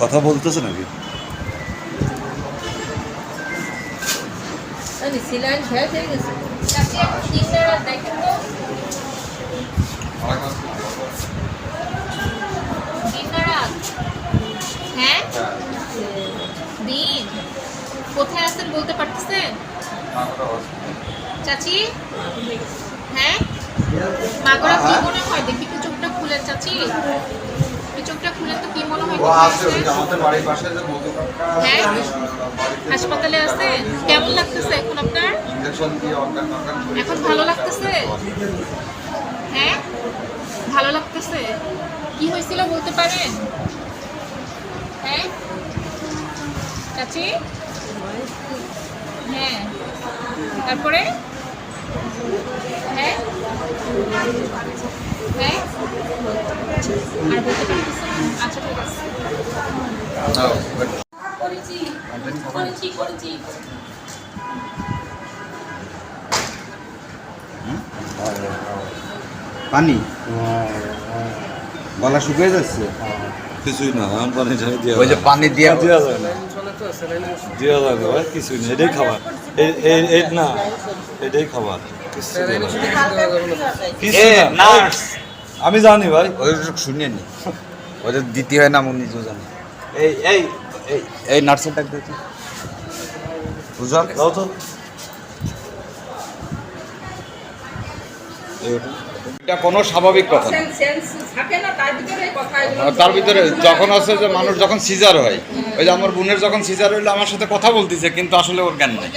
কথা বলতেছে নাকি? হয়ে হ্যাঁ? দিন। কোথায় আছেন বলতে পারতেছেন? চাচি? হ্যাঁ? মাগরা কি মনে হয়? দেখি একটু চোখটা খুলেন চাচি। চোখটা খুলেন। হাসপাতালে আছে? কেমন লাগতেছে এখন আপনার? এখন ভালো লাগতেছে? হ্যাঁ? ভালো লাগতেছে? কি হয়েছিল বলতে পারেন? হ্যাঁ? চাচি? হ্যাঁ। তারপরে? হ্যাঁ? হ্যাঁ? আর বলতে পারতেছেন করেছি করেছি করেছি। পানি? গলা শুকিয়ে যাচ্ছে? কিছুই না এখন পানি ঢেলে দিয়ে ওই যে পানি দিয়ে দেওয়া যায় না। দেওয়া না ভাই কিছুই না এটাই খাবার। এই না এটাই খাবার। আমি জানি ভাই। ওই শুনিয়ে নি। ওদের দিতে হয় না আমি নিজেও জানি। এই এই এই এই নার্সের ডাক দিয়েছি। বুঝলাম দাও তো। এটা কোনো স্বাভাবিক কথা না। সেন্স থাকে না তার ভিতরে যখন আছে যে মানুষ যখন সিজার হয় ওই যে আমার বোনের যখন সিজার হইল আমার সাথে কথা বলতেছে কিন্তু আসলে ওর জ্ঞান নাই।